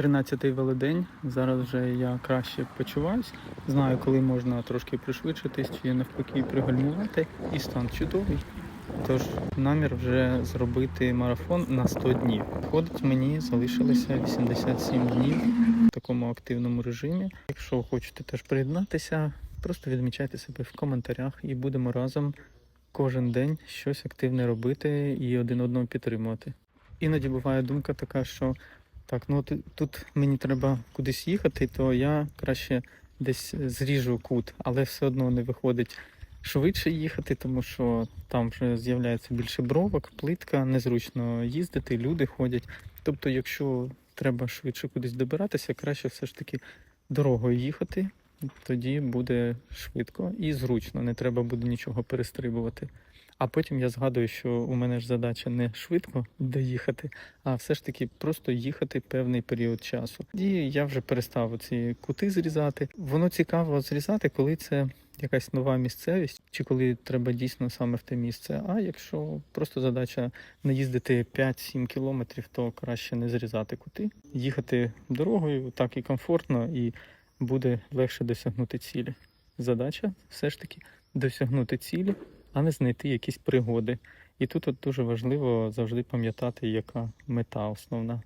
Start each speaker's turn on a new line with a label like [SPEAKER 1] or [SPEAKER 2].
[SPEAKER 1] 13-й велодень. Зараз вже я краще почуваюсь. Знаю, коли можна трошки пришвидшитись чи навпаки пригальмувати. І стан чудовий. Тож намір вже зробити марафон на 100 днів. Виходить, мені залишилося 87 днів в такому активному режимі. Якщо хочете теж приєднатися, просто відмічайте себе в коментарях і будемо разом кожен день щось активне робити і один одного підтримувати. Іноді буває думка така, що так, ну от тут мені треба кудись їхати, то я краще десь зріжу кут, але все одно не виходить швидше їхати, тому що там вже з'являється більше бровок, плитка, незручно їздити, люди ходять. Тобто, якщо треба швидше кудись добиратися, краще все ж таки дорогою їхати, тоді буде швидко і зручно, не треба буде нічого перестрибувати. А потім я згадую, що у мене ж задача не швидко доїхати, а все ж таки просто їхати певний період часу. І я вже перестав ці кути зрізати. Воно цікаво зрізати, коли це якась нова місцевість, чи коли треба дійсно саме в те місце. А якщо просто задача не їздити 5-7 кілометрів, то краще не зрізати кути, їхати дорогою так і комфортно, і буде легше досягнути цілі. Задача все ж таки досягнути цілі, а не знайти якісь пригоди. І тут от дуже важливо завжди пам'ятати, яка мета основна.